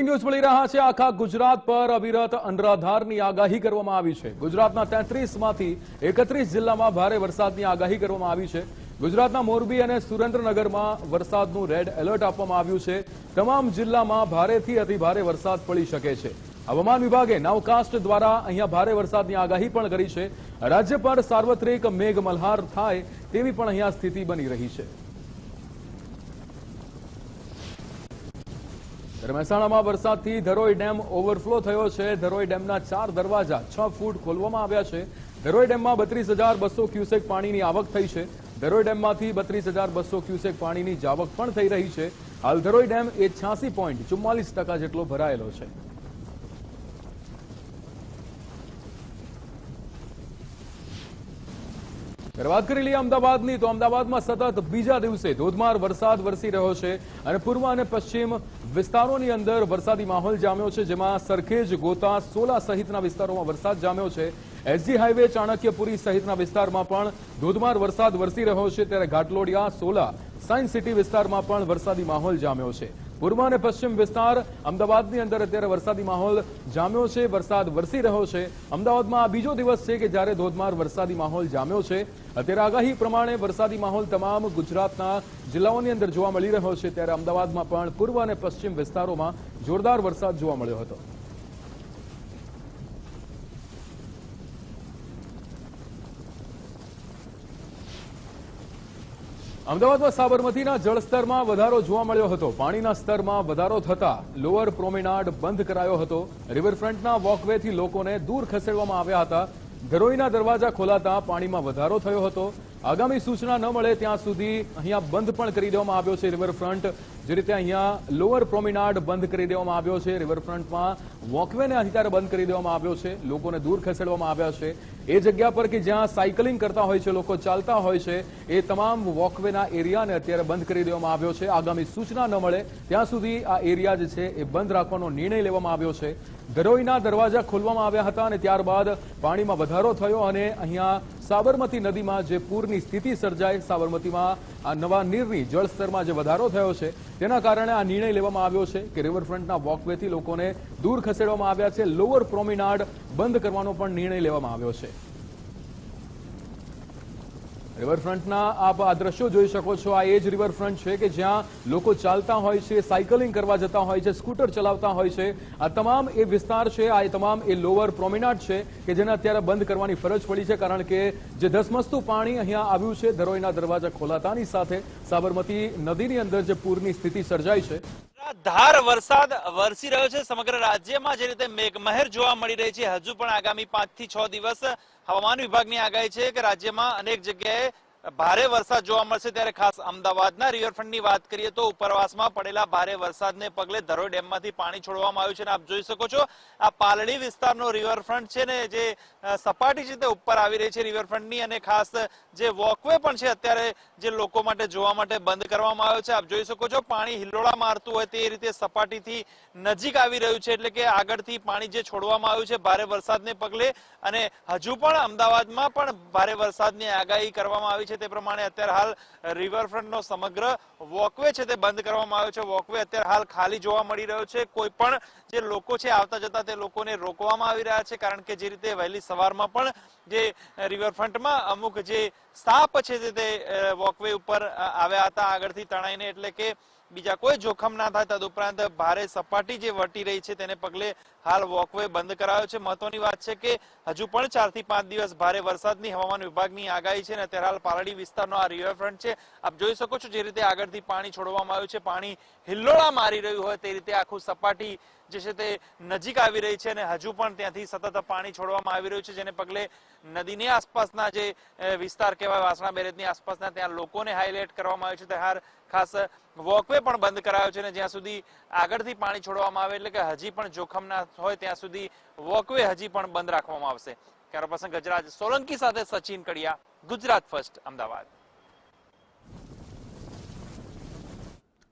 News મળી રહ્યા છે. આખા ગુજરાત પર અવિરત અનરાધારની આગાહી કરવામાં આવી છે. ગુજરાતના તેત્રીસમાંથી એકત્રીસ જિલ્લામાં ભારે વરસાદની આગાહી કરવામાં આવી છે. ગુજરાતના મોરબી અને સુરેન્દ્રનગરમાં વરસાદનું રેડ એલર્ટ આપવામાં આવ્યું છે. તમામ જિલ્લામાં ભારેથી અતિભારે વરસાદ પડી શકે છે. હવામાન વિભાગે નાવકાસ્ટ દ્વારા અહીંયા ભારે વરસાદની આગાહી પણ કરી છે. રાજ્ય પર સાર્વત્રિક મેઘ મલ્હાર થાય તેવી પણ અહીંયા સ્થિતિ બની રહી છે. મહેસાણામાં વરસાદથી ધરોઈ ડેમ ઓવરફ્લો થયો છે. ધરોઈ ડેમના ચાર દરવાજા છ ફૂટ ખોલવામાં આવ્યા છે. ધરોઈ ડેમમાં બત્રીસ હજાર બસો ક્યુસેક પાણીની આવક થઈ છે. ધરોઈ ડેમમાંથી બત્રીસ હજાર બસો ક્યુસેક પાણીની જાવક પણ થઈ રહી છે. હાલ ધરોઈ ડેમ એ છ્યાસી પોઈન્ટ ચુમ્માલીસ ટકા જેટલો ભરાયેલો છે. ત્યારે વાત કરી લઈએ અમદાવાદની, તો અમદાવાદમાં સતત બીજા દિવસે ધોધમાર વરસાદ વરસી રહ્યો છે અને પૂર્વ અને પશ્ચિમ વિસ્તારોની અંદર વરસાદી માહોલ જામ્યો છે, જેમાં સરખેજ, ગોતા, સોલા સહિતના વિસ્તારોમાં વરસાદ જામ્યો છે. એસજી હાઈવે, ચાણક્યપુરી સહિતના વિસ્તારમાં પણ ધોધમાર વરસાદ વરસી રહ્યો છે. ત્યારે ઘાટલોડિયા, સોલા સાયન્સ સિટી વિસ્તારમાં પણ વરસાદી માહોલ જામ્યો છે. પૂર્વ અને પશ્ચિમ વિસ્તાર અમદાવાદની અંદર અત્યારે વરસાદી માહોલ જામ્યો છે, વરસાદ વરસી રહ્યો છે. અમદાવાદમાં આ બીજો દિવસ છે કે જ્યારે ધોધમાર વરસાદી માહોલ જામ્યો છે. અત્યારે આગાહી પ્રમાણે વરસાદી માહોલ તમામ ગુજરાતના જિલ્લાઓની અંદર જોવા મળી રહ્યો છે. ત્યારે અમદાવાદમાં પણ પૂર્વ અને પશ્ચિમ વિસ્તારોમાં જોરદાર વરસાદ જોવા મળ્યો હતો. અમદાવાદમાં સાબરમતીના જળસ્તરમાં વધારો જોવા મળ્યો હતો. પાણીના સ્તરમાં વધારો થતા લોઅર પ્રોમેનાડ બંધ કરાયો હતો. રિવરફ્રન્ટના વોકવેથી લોકોને દૂર ખસેડવામાં આવ્યા હતા. ધરોઈના દરવાજા ખોલાતા પાણીમાં વધારો થયો હતો. આગામી સૂચના ન મળે ત્યાં સુધી અહીંયા બંધ પણ કરી દેવામાં આવ્યો છે રિવરફ્રન્ટ. જે રીતે અહીંયા લોઅર પ્રોમિનાડ બંધ કરી દેવામાં આવ્યો છે રિવરફ્રન્ટમાં વોકવેને અત્યારે બંધ કરી દેવામાં આવ્યો છે, લોકોને દૂર ખસેડવામાં આવ્યા છે. એ જગ્યા પર કે જ્યાં સાયકલિંગ કરતા હોય છે, લોકો ચાલતા હોય છે, એ તમામ વોકવેના એરિયાને અત્યારે બંધ કરી દેવામાં આવ્યો છે. આગામી સૂચના ન મળે, ત્યાં સુધી આ એરિયા જે છે, એ બંધ રાખવાનો નિર્ણય લેવામાં આવ્યો છે. ધરોઈના દરવાજા ખોલવામાં આવ્યા હતા અને ત્યારબાદ પાણીમાં વધારો થયો અને અહીંયા સાબરમતી નદીમાં જે પૂરની સ્થિતિ સર્જાઈ સાબરમતીમાં આ નવા નીરની જળસ્તરમાં જે વધારો થયો છે તેના કારણે આ નિર્ણય લેવામાં આવ્યો છે કે રિવરફ્રન્ટના વોકવેથી લોકોને દૂર ખસેડવામાં આવ્યા છે. લોઅર પ્રોમિનાડ બંધ કરવાનો પણ નિર્ણય લેવામાં આવ્યો છે. રિવરફ્રન્ટના આપ આ દ્રશ્યો જોઈ શકો છો. આ એ જ રિવરફ્રન્ટ છે કે જ્યાં લોકો ચાલતા હોય છે સાયકલિંગ કરવા જતા હોય છે સ્કૂટર ચલાવતા હોય છે. આ તમામ એ વિસ્તાર છે, આ તમામ એ લોઅર પ્રોમિનાટ છે કે જેને અત્યારે બંધ કરવાની ફરજ પડી છે કારણ કે જે ધસમસતું પાણી અહીંયા આવ્યું છે, ધરોઈના દરવાજા ખોલાતાની સાથે સાબરમતી નદીની અંદર જે પૂરની સ્થિતિ સર્જાઈ છે. ધાર વરસાદ વરસી રહ્યો છે. સમગ્ર રાજ્યમાં જે રીતે મેઘમહેર જોવા મળી રહી છે, હજુ પણ આગામી પાંચથી છ દિવસ હવામાન વિભાગની આગાહી છે કે રાજ્યમાં અનેક જગ્યાએ ભારે વરસાદ જોવા મળશે ત્યારે ખાસ અમદાવાદના રિવરફ્રન્ટની વાત કરીએ તો ઉપરવાસમાં પડેલા ભારે વરસાદને પગલે ધરોઈ ડેમમાંથી પાણી છોડવામાં આવ્યું છે અને આપ જોઈ શકો છો, આ પાલડી વિસ્તારનો રિવરફ્રન્ટ છે ને જે સપાટી છે તે ઉપર આવી રહી છે રિવરફ્રન્ટની અને ખાસ જે વોકવે પણ છે અત્યારે જે લોકો માટે જોવા માટે બંધ કરવામાં આવ્યો છે. આપ જોઈ શકો છો પાણી હિલોળા મારતું હોય તે રીતે સપાટીથી નજીક આવી રહ્યું છે એટલે કે આગળથી પાણી જે છોડવામાં આવ્યું છે ભારે વરસાદને પગલે અને હજુ પણ અમદાવાદમાં પણ ભારે વરસાદની આગાહી કરવામાં આવી છે. તે પ્રમાણે અત્યારે હાલ રિવરફ્રન્ટનો સમગ્ર વોકવે છે તે બંધ કરવામાં આવ્યો છે. વોકવે અત્યારે હાલ ખાલી જોવા મળી રહ્યો છે. કોઈ પણ જે લોકો છે આવતા જતા તે લોકોને રોકવામાં આવી રહ્યા છે, કારણ કે જે રીતે વહેલી સવારમાં પણ જે રિવરફ્રન્ટમાં અમુક જે સાપ છે તે વોકવે ઉપર આવ્યા હતા. આગળથી તણાઈને એટલે કે બીજા કોઈ જોખમ ના થાય, તદુપરાંત ભારે સપાટી જે વટી રહી છે તેને પગલે હાલ વોકવે બંધ કરાયો છે. મહત્વની વાત છે કે હજુ પણ ચારથી પાંચ દિવસ ભારે વરસાદની હવામાન વિભાગની આગાહી છે અને અત્યારે હાલ પાલડી વિસ્તારનો આ રિવરફ્રન્ટ છે. આપ જોઈ શકો છો જે રીતે આગળથી પાણી છોડવામાં આવ્યું છે. પાણી હિલ્લોળા મારી રહ્યું હોય તે રીતે આખું સપાટી જે છે તે નજીક આવી રહી છે અને હજુ પણ ત્યાંથી સતત પાણી છોડવામાં આવી રહ્યું છે, જેને પગલે નદીની આસપાસના જે વિસ્તાર કહેવાય, વાસણા બેરેજની આસપાસના ત્યાં લોકોને હાઇલાઇટ કરવામાં આવ્યું છે. ત્યારે ખાસ વોકવે પણ બંધ કરાયો છે અને જ્યાં સુધી આગળથી પાણી છોડવામાં આવે, એટલે કે હજી પણ જોખમ ના હોય, ત્યાં સુધી વોકવે હજી પણ બંધ રાખવામાં આવશે. ક્યારો પ્રસંગ ગજરાજ સોલંકી સાથે સચિન કડિયા, ગુજરાત ફર્સ્ટ, અમદાવાદ.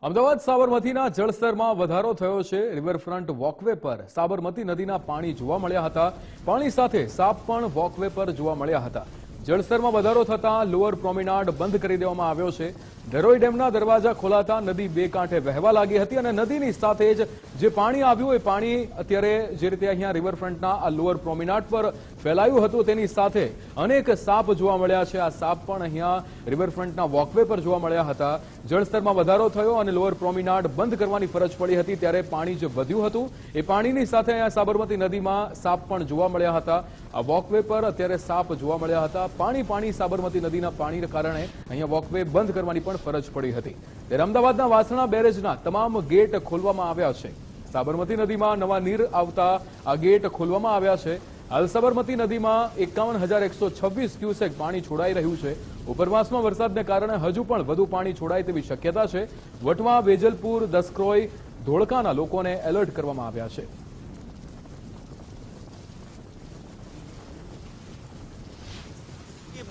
અમદાવાદ સાબરમતીના જળસ્તરમાં વધારો થયો છે. રિવરફ્રન્ટ વોકવે પર સાબરમતી નદીના પાણી જોવા મળ્યા હતા. પાણી સાથે સાપ પણ વોકવે પર જોવા મળ્યા હતા. જળસ્તરમાં વધારો થતાં લોઅર પ્રોમિનાડ બંધ કરી દેવામાં આવ્યો છે. ધરોઈ ડેમના દરવાજા ખોલાતા નદી બે કાંઠે વહેવા લાગી હતી અને નદીની સાથે જ જે પાણી આવ્યું એ પાણી અત્યારે જે રીતે અહીંયા રિવરફ્રન્ટના આ લોઅર પ્રોમિનાડ પર ફેલાયું હતું તેની સાથે અનેક સાપ જોવા મળ્યા છે. આ સાપ પણ અહીંયા રિવરફ્રન્ટના વોકવે પર જોવા મળ્યા હતા. જળસ્તરમાં વધારો થયો અને લોઅર પ્રોમિનાડ બંધ કરવાની ફરજ પડી હતી ત્યારે પાણી જે વધ્યું હતું. એ પાણીની સાથે અહીંયા સાબરમતી નદીમાં સાપ પણ જોવા મળ્યા હતા. આ વોકવે પર અત્યારે સાપ જોવા મળ્યા હતા. પાણી પાણી સાબરમતી નદીના પાણીને કારણે અહીંયા વોકવે બંધ કરવાની પણ ફરજ પડી હતી. ત્યારે અમદાવાદના વાસણા બેરેજના તમામ ગેટ ખોલવામાં આવ્યા છે. સાબરમતી નદીમાં નવા નીર આવતા આ ગેટ ખોલવામાં આવ્યા છે. હાલ સાબરમતી નદીમાં એકાવન હજાર એકસો છવ્વીસ ક્યુસેક પાણી છોડાઈ રહ્યું છે. ઉપરવાસમાં વરસાદને કારણે હજુ પણ વધુ પાણી છોડાય તેવી શક્યતા છે. વટવા, વેજલપુર, દસક્રોઈ, ધોળકાના લોકોને એલર્ટ કરવામાં આવ્યા છે.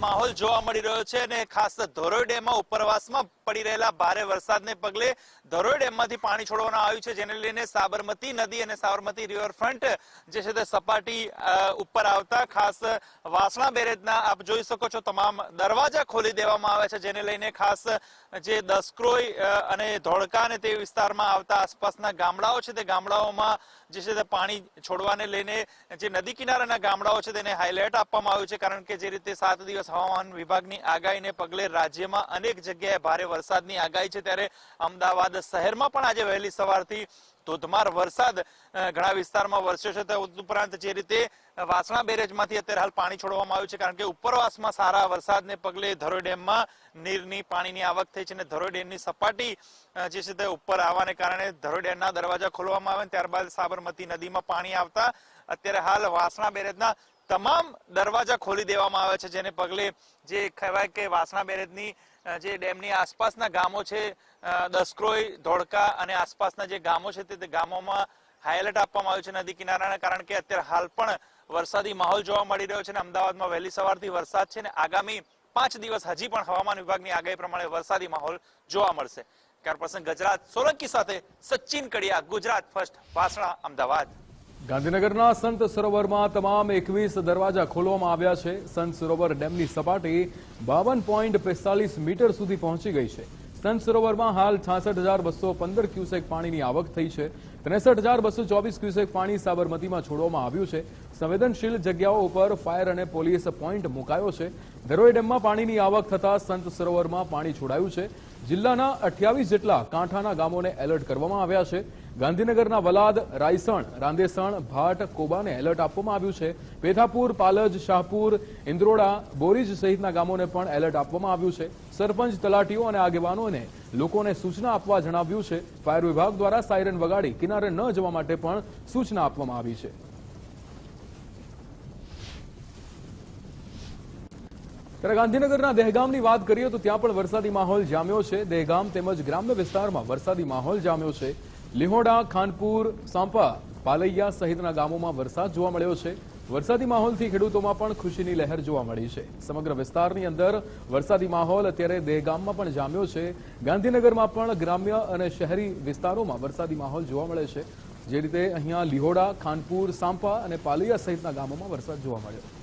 માહોલ જોવા મળી રહ્યો છે અને ખાસ ધોરોઈ ડેમમાં ઉપરવાસમાં પડી રહેલા ભારે વરસાદને પગલે ધરોઈ ડેમમાંથી પાણી છોડવામાં આવ્યું છે, જેને લઈને સાબરમતી નદી અને સાબરમતી રિવરફ્રન્ટ જે છે તે સપાટી ઉપર આવતા ખાસ વાસણા બેરેજના આપ જોઈ શકો છો, તમામ દરવાજા ખોલી દેવામાં આવ્યા છે, જેને લઈને ખાસ જે દસક્રોઈ અને ધોળકા અને તે વિસ્તારમાં આવતા આસપાસના ગામડાઓ છે, તે ગામડાઓમાં જે છે તે પાણી છોડવાને લઈને જે નદી કિનારાના ગામડાઓ છે તેને હાઇલાઇટ આપવામાં આવ્યું છે, કારણ કે જે રીતે સાત દિવસ હવામાન વિભાગની આગાહીને પગલે રાજ્યમાં અનેક જગ્યાએ ભારે વરસાદની આગાહી છે ત્યારે અમદાવાદ શહેરમાં પણ આજે વહેલી સવારથી ધોધમાર વરસાદ ઘણા વિસ્તારમાં વરસ્યો છે. ઉપરાંત જે રીતે વાસણા બેરેજમાંથી અત્યારે હાલ પાણી છોડવામાં આવ્યું છે, કારણ કે ઉપરવાસમાં સારા વરસાદને પગલે ધરોઈ ડેમમાં નીરની પાણીની આવક થઈ છે અને ધરોઈ ડેમની સપાટી જે છે તે ઉપર આવવાને કારણે ધરોઈ ડેમના દરવાજા ખોલવામાં આવે ત્યારબાદ સાબરમતી નદીમાં પાણી આવતા અત્યારે હાલ વાસણા બેરેજના તમામ દરવાજા ખોલી દેવામાં આવે છે, જેને પગલે જે કહેવાય કે વાસણા બેરેજની જે ડેમની આસપાસના ગામો છે દસક્રોય ધોળકા અને આસપાસના જે ગામો છે, તે ગામોમાં હાઇલાઇટ આપવામાં આવ્યું છે નદી કિનારાના કારણ કે અત્યારે હાલ પણ વરસાદી માહોલ જોવા મળી રહ્યો છે અને અમદાવાદમાં વહેલી સવારથી વરસાદ છે ને આગામી પાંચ દિવસ હજી પણ હવામાન વિભાગની આગાહી પ્રમાણે વરસાદી માહોલ જોવા મળશે. ત્યાર ગુજરાત સોલંકી સાથે સચિન કડિયા, ગુજરાત ફર્સ્ટ, વાસણા, અમદાવાદ. ગાંધીનગરના સંત સરોવરમાં તમામ એકવીસ દરવાજા ખોલવામાં આવ્યા છે. સંત સરોવર ડેમની સપાટી બાવન પોઈન્ટ પિસ્તાલીસ મીટર સુધી પહોંચી ગઈ છે. સંત સરોવરમાં હાલ છાસઠ હજાર બસો પંદર ક્યુસેક પાણીની આવક થઈ છે. ત્રેસઠ હજાર બસો ચોવીસ ક્યુસેક પાણી સાબરમતીમાં છોડવામાં આવ્યું છે. સંવેદનશીલ જગ્યાઓ ઉપર ફાયર અને પોલીસ પોઈન્ટ મુકાયો છે. ધરોઈ ડેમમાં પાણીની આવક થતા સંત સરોવરમાં પાણી છોડાયું છે. જિલ્લાના અઠ્યાવીસ જેટલા કાંઠાના ગામોને એલર્ટ કરવામાં આવ્યા છે. ગાંધીનગરના વલાદ, રાયસણ, રાંદેસણ, ભાટ, કોબાને એલર્ટ આપવામાં આવ્યું છે. પેથાપુર, પાલજ, શાહપુર, ઇન્દ્રોડા, બોરીજ સહિતના ગામોને પણ એલર્ટ આપવામાં આવ્યું છે. સરપંચ, તલાટીઓ અને આગેવાનોને લોકોને સૂચના આપવા જણાવ્યું છે. ફાયર વિભાગ દ્વારા સાયરન વગાડી કિનારે ન જવા માટે પણ સૂચના આપવામાં આવી છે. ત્યારે ગાંધીનગરના દહેગામની વાત કરીએ તો ત્યાં પણ વરસાદી માહોલ જામ્યો છે. દહેગામ તેમજ ગ્રામ્ય વિસ્તારમાં વરસાદી માહોલ જામ્યો છે. લીહોડા, ખાનપુર, સાંપા, પાલૈયા સહિતના ગામોમાં વરસાદ જોવા મળ્યો છે. વરસાદી માહોલથી ખેડૂતોમાં પણ ખુશીની લહેર જોવા મળી છે. સમગ્ર વિસ્તારની અંદર વરસાદી માહોલ અત્યારે દેહગામમાં પણ જામ્યો છે. ગાંધીનગરમાં પણ ગ્રામ્ય અને શહેરી વિસ્તારોમાં વરસાદી માહોલ જોવા મળે છે. જે રીતે અહીંયા લીહોડા, ખાનપુર, સાંપા અને પાલૈયા સહિતના ગામોમાં વરસાદ જોવા મળ્યો.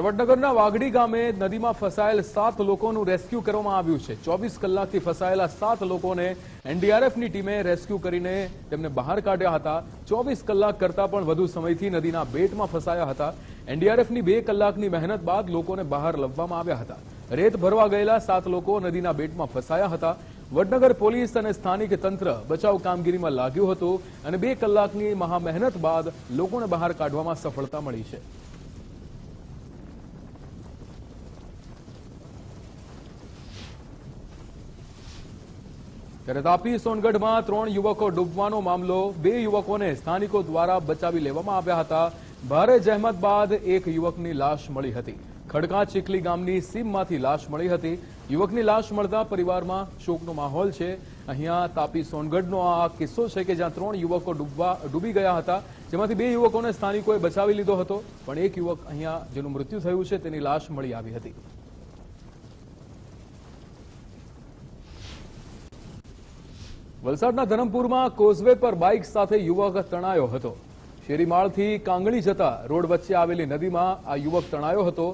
વડનગરના વાઘડી ગામે નદીમાં ફસાયેલ સાત લોકોનું રેસ્ક્યુ કરવામાં આવ્યું છે. ચોવીસ કલાકથી ફસાયેલા સાત લોકોને એનડીઆરએફની ટીમે રેસ્ક્યુ કરીને તેમને બહાર કાઢ્યા હતા. ચોવીસ કલાક કરતા પણ વધુ સમયથી નદીના બેટમાં ફસાયા હતા. એનડીઆરએફની બે કલાકની મહેનત બાદ લોકોને બહાર લાવવામાં આવ્યા હતા. રેત ભરવા ગયેલા સાત લોકો નદીના બેટમાં ફસાયા હતા. વડનગર પોલીસ અને સ્થાનિક તંત્ર બચાવ કામગીરીમાં લાગ્યું હતું અને બે કલાકની મહા મહેનત બાદ લોકોને બહાર કાઢવામાં સફળતા મળી છે. ત્યારે તાપી સોનગઢમાં ત્રણ યુવકો ડૂબવાનો મામલો બે યુવકોને સ્થાનિકો દ્વારા બચાવી લેવામાં આવ્યા હતા. ભારે જહેમત બાદ એક યુવકની લાશ મળી હતી. ખડકા ચીખલી ગામની સીમમાંથી લાશ મળી હતી. યુવકની લાશ મળતા પરિવારમાં શોકનો માહોલ છે. અહીંયા તાપી સોનગઢનો આ કિસ્સો છે કે જ્યાં ત્રણ યુવકો ડૂબવા ડૂબી ગયા હતા. જેમાંથી બે યુવકોને સ્થાનિકોએ બચાવી લીધો હતો. પણ એક યુવક અહીંયા જેનું મૃત્યુ થયું છે તેની લાશ મળી આવી હતી. વલસાડના ધરમપુરમાં કોઝવે પર બાઇક સાથે યુવક તણાયો હતો. શેરીમાળથી કાંગણી જતા રોડ વચ્ચે આવેલી નદીમાં આ યુવક તણાયો હતો.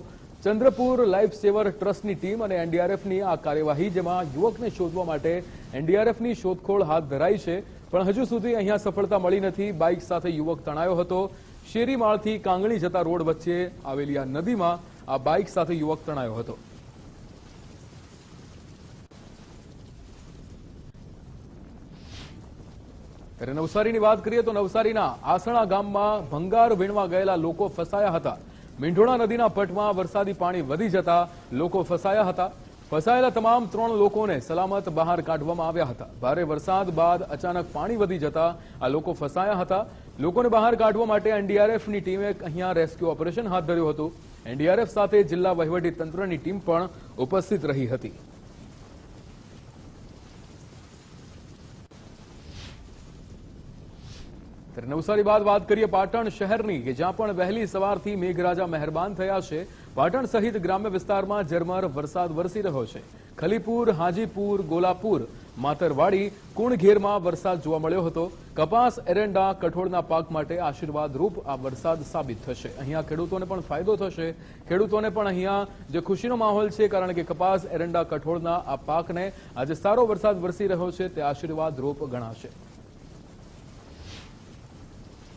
ચંદ્રપુર લાઈફ સેવર ટ્રસ્ટની ટીમ અને એનડીઆરએફની આ કાર્યવાહી, જેમાં યુવકને શોધવા માટે એનડીઆરએફની શોધખોળ હાથ ધરાઈ છે, પણ હજુ સુધી અહીંયા સફળતા મળી નથી. બાઇક સાથે યુવક તણાયો હતો. શેરીમાળથી કાંગણી જતા રોડ વચ્ચે આવેલી આ નદીમાં આ બાઇક સાથે યુવક તણાયો હતો. ત્યારે નવસારીની વાત કરીએ તો નવસારીના આસણા ગામમાં ભંગાર વીણવા ગયેલા લોકો ફસાયા હતા. મીંઢોણા નદીના પટમાં વરસાદી પાણી વધી જતા લોકો ફસાયા હતા. ફસાયેલા તમામ ત્રણ લોકોને સલામત બહાર કાઢવામાં આવ્યા હતા. ભારે વરસાદ બાદ અચાનક પાણી વધી જતા આ લોકો ફસાયા હતા. લોકોને બહાર કાઢવા માટે એનડીઆરએફની ટીમે અહીંયા રેસ્ક્યુ ઓપરેશન હાથ ધર્યું હતું. એનડીઆરએફ સાથે જિલ્લા વહીવટી તંત્રની ટીમ પણ ઉપસ્થિત રહી હતી. ત્યારે નવસારી બાદ વાત કરીએ પાટણ શહેરની, કે જ્યાં પણ વહેલી સવારથી મેઘરાજા મહેરબાન થયા છે, પાટણ સહિત ગ્રામ્ય વિસ્તારમાં ઝરમર વરસાદ વરસી રહ્યો છે. ખલીપુર, હાજીપુર, ગોલાપુર, માતરવાડી, કુણઘેરમાં વરસાદ જોવા મળ્યો હતો. કપાસ, એરંડા, કઠોળના પાક માટે આશીર્વાદરૂપ આ વરસાદ સાબિત થશે. અહીંયા ખેડૂતોને પણ ફાયદો થશે. ખેડૂતોને પણ અહીંયા જે ખુશીનો માહોલ છે, કારણ કે કપાસ, એરંડા, કઠોળના આ પાકને આજે સારો વરસાદ વરસી રહ્યો છે, તે આશીર્વાદરૂપ ગણાશે.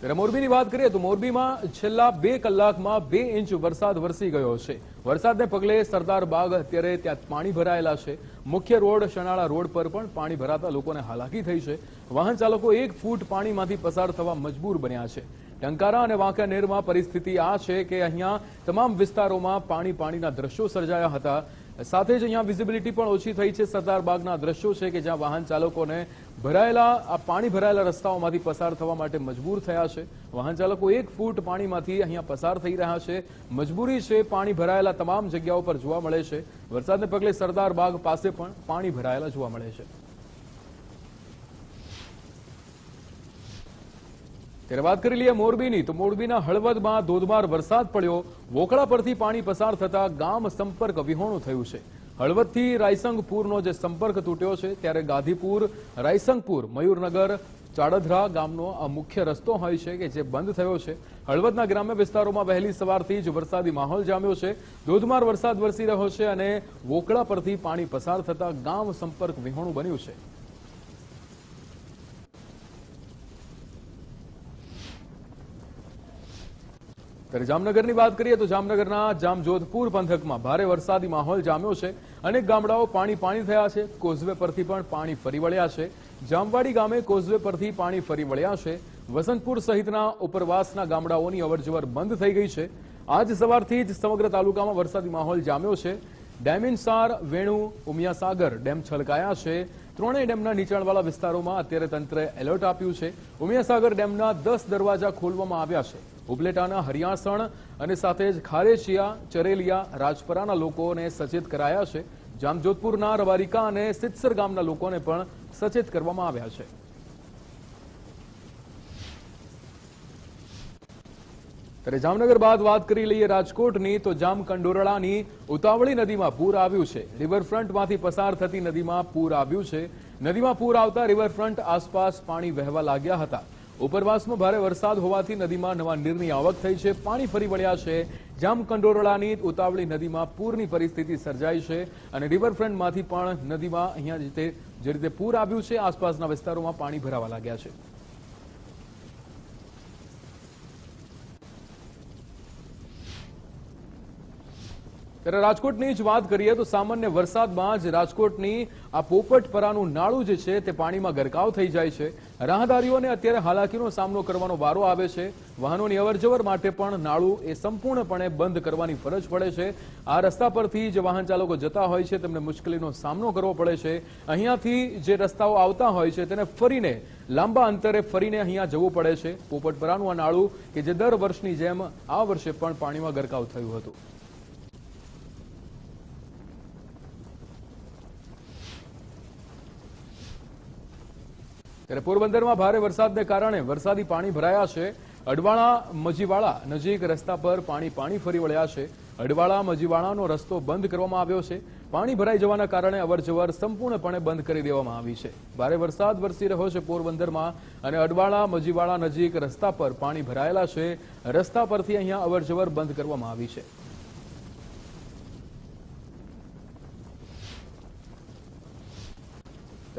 ત્યારે મોરબીની વાત કરીએ તો મોરબીમાં છેલ્લા બે કલાકમાં બે ઇંચ વરસાદ વરસી ગયો છે. વરસાદને પગલે સરદાર બાગ અત્યારે ત્યાં પાણી ભરાયેલા છે. મુખ્ય રોડ શનાળા રોડ પર પણ પાણી ભરાતા લોકોને હાલાકી થઈ છે. વાહન ચાલકો એક ફૂટ પાણીમાંથી પસાર થવા મજબૂર બન્યા છે. ટંકારા અને વાંકાનેરમાં પરિસ્થિતિ આ છે કે અહીંયા તમામ વિસ્તારોમાં પાણી પાણીના દ્રશ્યો સર્જાયા હતા. સાથે જ અહીંયા વિઝિબિલિટી પણ ઓછી થઈ છે. સરદાર બાગના દ્રશ્યો છે કે જ્યાં વાહન ચાલકોને ભરાયેલા, આ પાણી ભરાયેલા રસ્તાઓમાંથી પસાર થવા માટે મજબૂર થયા છે. વાહન ચાલકો એક ફૂટ પાણીમાંથી અહીંયા પસાર થઈ રહ્યા છે. મજબૂરી છે, પાણી ભરાયેલા તમામ જગ્યાઓ પર જોવા મળે છે. વરસાદને પગલે સરદાર બાગ પાસે પણ પાણી ભરાયેલા જોવા મળે છે. ત્યારે વાત કરી લઈએ મોરબીની. તો મોરબીના હળવદમાં ધોધમાર વરસાદ પડ્યો. વોકળા પરથી પાણી પસાર થતા ગામ સંપર્ક વિહોણું થયું છે. હળવદથી રાયસંગપુરનો જે સંપર્ક તૂટ્યો છે, ત્યારે ગાધીપુર, રાયસંગપુર, મયુરનગર, ચાડધરા ગામનો આ મુખ્ય રસ્તો હોય છે કે જે બંધ થયો છે. હળવદના ગ્રામ્ય વિસ્તારોમાં વહેલી સવારથી જ વરસાદી માહોલ જામ્યો છે. ધોધમાર વરસાદ વરસી રહ્યો છે અને વોકળા પરથી પાણી પસાર થતા ગામ સંપર્ક વિહોણું બન્યું છે. ત્યારે જામનગરની વાત કરીએ તો જામનગરના જામજોધપુર પંથકમાં ભારે વરસાદી માહોલ જામ્યો છે. અનેક ગામડાઓ પાણી પાણી થયા છે. કોઝવે પરથી પણ પાણી ફરી વળ્યા છે. જામવાડી ગામે કોઝવે પરથી પાણી ફરી વળ્યા છે. વસંતપુર સહિતના ઉપરવાસના ગામડાઓની અવરજવર બંધ થઈ ગઈ છે. આજ સવારથી જ સમગ્ર તાલુકામાં વરસાદી માહોલ જામ્યો છે. ડેમિનસાર વેણુ, ઉમિયાસાગર ડેમ છલકાયા છે. ત્રણેય ડેમના નીચાણવાળા વિસ્તારોમાં અત્યારે તંત્રે એલર્ટ આપ્યું છે. ઉમિયાસાગર ડેમના દસ દરવાજા ખોલવામાં આવ્યા છે. ઉપલેટાના હરિયાસણ અને સાથે જ ખારેશિયા ચરેલિયા, રાજપરાના લોકોને સચેત કરાયા છે. જામજોધપુરના રવારિકા અને સિત્સર ગામના લોકોને પણ સચેત કરવામાં આવ્યા છે. ત્યારે જામનગર બાદ વાત કરી લઈએ રાજકોટની, તો જામકંડોરળાની ઉતાવળી નદીમાં પૂર આવ્યું છે. રિવરફ્રન્ટમાંથી પસાર થતી નદીમાં પૂર આવ્યું છે. નદીમાં પૂર આવતા રિવરફ્રન્ટ આસપાસ પાણી વહેવા લાગ્યા હતા. ઉપરવાસમાં ભારે વરસાદ હોવાથી નદીમાં નવા નીરની આવક થઈ છે. પાણી ફરી વળ્યા છે. જામકંડોરળાની ઉતાવળી નદીમાં પૂરની પરિસ્થિતિ સર્જાઈ છે અને રિવરફ્રન્ટમાંથી પણ નદીમાં અહીંયા જે રીતે પૂર આવ્યું છે, આસપાસના વિસ્તારોમાં પાણી ભરાવા લાગ્યા છે. ત્યારે રાજકોટની જ વાત કરીએ તો સામાન્ય વરસાદમાં જ રાજકોટની આ પોપટપરાનું નાળું જે છે તે પાણીમાં ગરકાવ થઈ જાય છે. રાહદારીઓને અત્યારે હાલાકીનો સામનો કરવાનો વારો આવે છે. વાહનોની અવરજવર માટે પણ નાળું એ સંપૂર્ણપણે બંધ કરવાની ફરજ પડે છે. આ રસ્તા પરથી જે વાહન ચાલકો જતા હોય છે તેમને મુશ્કેલીનો સામનો કરવો પડે છે. અહીંયાથી જે રસ્તાઓ આવતા હોય છે તેને ફરીને લાંબા અંતરે ફરીને અહીંયા જવું પડે છે. પોપટપરાનું આ નાળું કે જે દર વર્ષની જેમ આ વર્ષે પણ પાણીમાં ગરકાવ થયું હતું. ત્યારે પોરબંદરમાં ભારે વરસાદને કારણે વરસાદી પાણી ભરાયા છે. અડવાણા, મજીવાળા નજીક રસ્તા પર પાણી પાણી ફરી વળ્યા છે. અડવાળા મજીવાળાનો રસ્તો બંધ કરવામાં આવ્યો છે. પાણી ભરાઈ જવાના કારણે અવરજવર સંપૂર્ણપણે બંધ કરી દેવામાં આવી છે. ભારે વરસાદ વરસી રહ્યો છે પોરબંદરમાં અને અડવાળા મજીવાળા નજીક રસ્તા પર પાણી ભરાયેલા છે. રસ્તા પરથી અહીંયા અવરજવર બંધ કરવામાં આવી છે.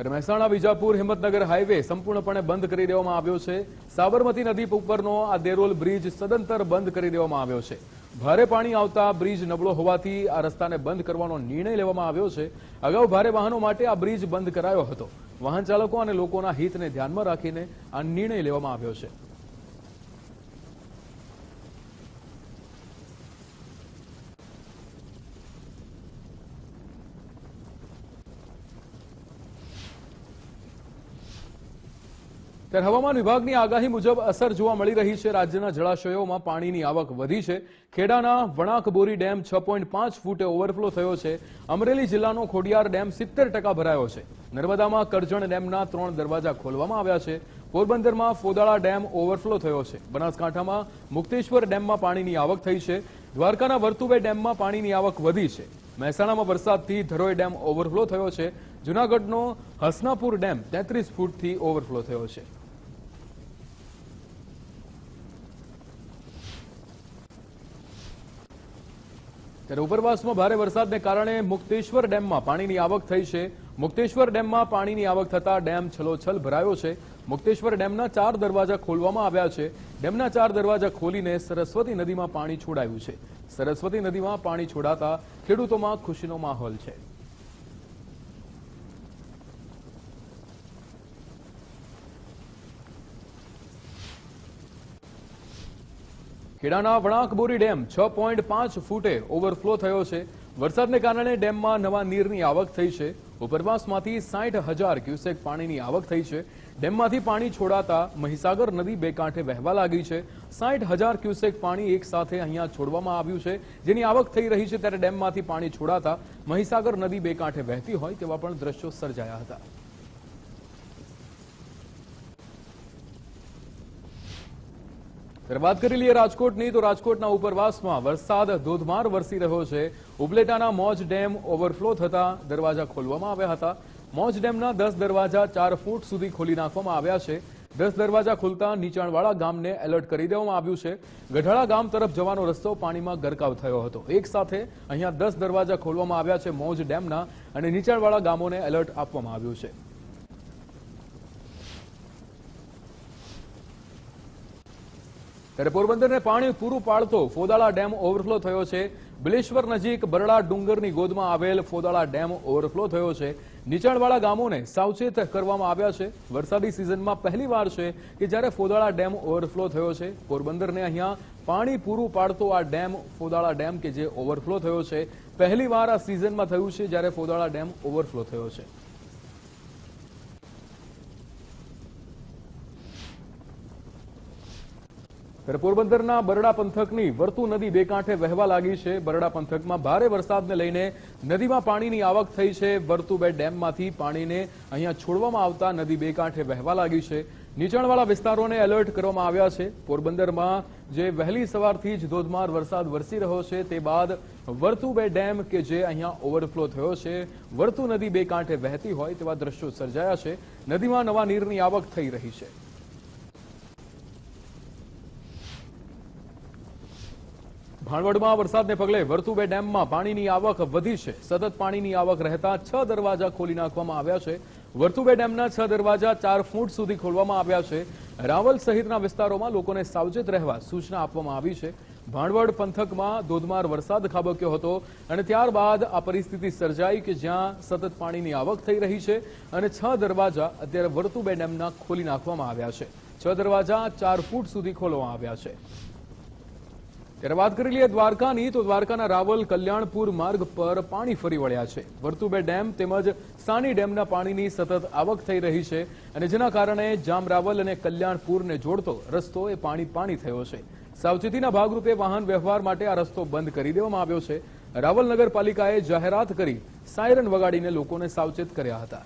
ત્યારે મહેસાણા વિજાપુર હિંમતનગર હાઈવે સંપૂર્ણપણે બંધ કરી દેવામાં આવ્યો છે. સાબરમતી નદી ઉપરનો આ દેરોલ બ્રિજ સદંતર બંધ કરી દેવામાં આવ્યો છે. ભારે પાણી આવતા બ્રિજ નબળો હોવાથી આ રસ્તાને બંધ કરવાનો નિર્ણય લેવામાં આવ્યો છે. અગાઉ ભારે વાહનો માટે આ બ્રિજ બંધ કરાયો હતો. વાહન ચાલકો અને લોકોના હિતને ધ્યાનમાં રાખીને આ નિર્ણય લેવામાં આવ્યો છે. ત્યારે હવામાન વિભાગની આગાહી મુજબ અસર જોવા મળી રહી છે. રાજ્યના જળાશયોમાં પાણીની આવક વધી છે. ખેડાના વણાકબોરી ડેમ છ પોઈન્ટ પાંચ ફૂટે ઓવરફ્લો થયો છે. અમરેલી જિલ્લાનો ખોડિયાર ડેમ સિત્તેર ટકા ભરાયો છે. નર્મદામાં કરજણ ડેમના ત્રણ દરવાજા ખોલવામાં આવ્યા છે. પોરબંદરમાં ફોદાળા ડેમ ઓવરફ્લો થયો છે. બનાસકાંઠામાં મુક્તેશ્વર ડેમમાં પાણીની આવક થઈ છે. દ્વારકાના વર્તુબે ડેમમાં પાણીની આવક વધી છે. મહેસાણામાં વરસાદથી ધરોઈ ડેમ ઓવરફ્લો થયો છે. જૂનાગઢનો હસનાપુર ડેમ તેત્રીસ ફૂટથી ઓવરફ્લો થયો છે. ત્યારે ઉપરવાસમાં ભારે વરસાદને કારણે મુક્તેશ્વર ડેમમાં પાણીની આવક થઈ છે. મુક્તેશ્વર ડેમમાં પાણીની આવક થતા ડેમ છલોછલ ભરાયો છે. મુક્તેશ્વર ડેમના ચાર દરવાજા ખોલવામાં આવ્યા છે. ડેમના ચાર દરવાજા ખોલીને સરસ્વતી નદીમાં પાણી છોડાયું છે. સરસ્વતી નદીમાં પાણી છોડાતા ખેડૂતોમાં ખુશીનો માહોલ છે. ખેડાના વણાકબોરી ડેમ છ પોઈન્ટ પાંચ ફૂટે ઓવરફ્લો થયો છે. વરસાદને કારણે ડેમમાં નવા નીરની આવક થઈ છે. ઉપરવાસમાંથી સાઠ હજાર ક્યુસેક પાણીની આવક થઈ છે. ડેમમાંથી પાણી છોડાતા મહીસાગર નદી બે કાંઠે વહેવા લાગી છે. સાઠ હજાર ક્યુસેક પાણી એક સાથે અહીંયા છોડવામાં આવ્યું છે. જેની આવક થઈ રહી છે ત્યારે ડેમમાંથી પાણી છોડાતા મહીસાગર નદી બે કાંઠે વહેતી હોય તેવા પણ દ્રશ્યો સર્જાયા હતા. વાત કરી લઈએ રાજકોટની, તો રાજકોટના ઉપરવાસમાં વરસાદ ધોધમાર વરસી રહ્યો છે. ઉપલેટાના મોજ ડેમ ઓવરફ્લો થતા દરવાજા ખોલવામાં આવ્યા હતા. મોજ ડેમના દસ દરવાજા ચાર ફૂટ સુધી ખોલી નાખવામાં આવ્યા છે. દસ દરવાજા ખુલતા નીચાણવાળા ગામને એલર્ટ કરી દેવામાં આવ્યું છે. ગઢાળા ગામ તરફ જવાનો રસ્તો પાણીમાં ગરકાવ થયો હતો. એક સાથે અહીંયા દસ દરવાજા ખોલવામાં આવ્યા છે મોજ ડેમના અને નીચાણવાળા ગામોને એલર્ટ આપવામાં આવ્યું છે. ત્યારે પોરબંદરને પાણી પૂરું પાડતો ફોદાળા ડેમ ઓવરફ્લો થયો છે. બિલેશ્વર નજીક બરડા ડુંગરની ગોદમાં આવેલ ફોદાળા ડેમ ઓવરફ્લો થયો છે. નીચાણવાળા ગામોને સાવચેત કરવામાં આવ્યા છે. વરસાદી સિઝનમાં પહેલીવાર છે કે જ્યારે ફોદાળા ડેમ ઓવરફ્લો થયો છે. પોરબંદરને અહીંયા પાણી પૂરું પાડતો આ ડેમ, ફોદાળા ડેમ કે જે ઓવરફ્લો થયો છે. પહેલીવાર આ સિઝનમાં થયું છે જ્યારે ફોદાળા ડેમ ઓવરફ્લો થયો છે. પોરબંદરના બરડા પંથકની વર્તુ નદી બે કાંઠે વહેવા લાગી છે. બરડા પંથકમાં ભારે વરસાદને લઈને નદીમાં પાણીની આવક થઈ છે. વર્તુ બે ડેમમાંથી પાણીને અહીંયા છોડવામાં આવતા નદી બે કાંઠે વહેવા લાગી છે. નીચાણવાળા વિસ્તારોને એલર્ટ કરવામાં આવ્યા છે. પોરબંદરમાં જે વહેલી સવારથી જ ધોધમાર વરસાદ વરસી રહ્યો છે, તે બાદ વર્તુ બે ડેમ કે જે અહીંયા ઓવરફ્લો થયો છે, વર્તુ નદી બે કાંઠે વહેતી હોય તેવા દ્રશ્યો સર્જાયા છે. નદીમાં નવા નીરની આવક થઈ રહી છે. ભાણવડમાં વરસાદને પગલે વર્તુબે ડેમમાં પાણીની આવક વધી છે. સતત પાણીની આવક રહેતા છ દરવાજા ખોલી નાખવામાં આવ્યા છે. વર્તુબે ડેમના છ દરવાજા ચાર ફૂટ સુધી ખોલવામાં આવ્યા છે. રાવલ સહિતના વિસ્તારોમાં લોકોને સાવચેત રહેવા સૂચના આપવામાં આવી છે. ભાણવડ પંથકમાં ધોધમાર વરસાદ ખાબક્યો હતો અને ત્યારબાદ આ પરિસ્થિતિ સર્જાઈ કે જ્યાં સતત પાણીની આવક થઈ રહી છે અને છ દરવાજા અત્યારે વર્તુબે ડેમના ખોલી નાખવામાં આવ્યા છે. છ દરવાજા ચાર ફૂટ સુધી ખોલવામાં આવ્યા છે. ત્યારે વાત કરી લઈએ દ્વારકાની, તો દ્વારકાના રાવલ કલ્યાણપુર માર્ગ પર પાણી ફરી વળ્યા છે. વર્તુબે ડેમ તેમજ સાની ડેમના પાણીની સતત આવક થઈ રહી છે અને જેના કારણે જામ રાવલ અને કલ્યાણપુરને જોડતો રસ્તો એ પાણી પાણી થયો છે. સાવચેતીના ભાગરૂપે વાહન વ્યવહાર માટે આ રસ્તો બંધ કરી દેવામાં આવ્યો છે. રાવલ નગરપાલિકાએ જાહેરાત કરી સાયરન વગાડીને લોકોને સાવચેત કર્યા હતા.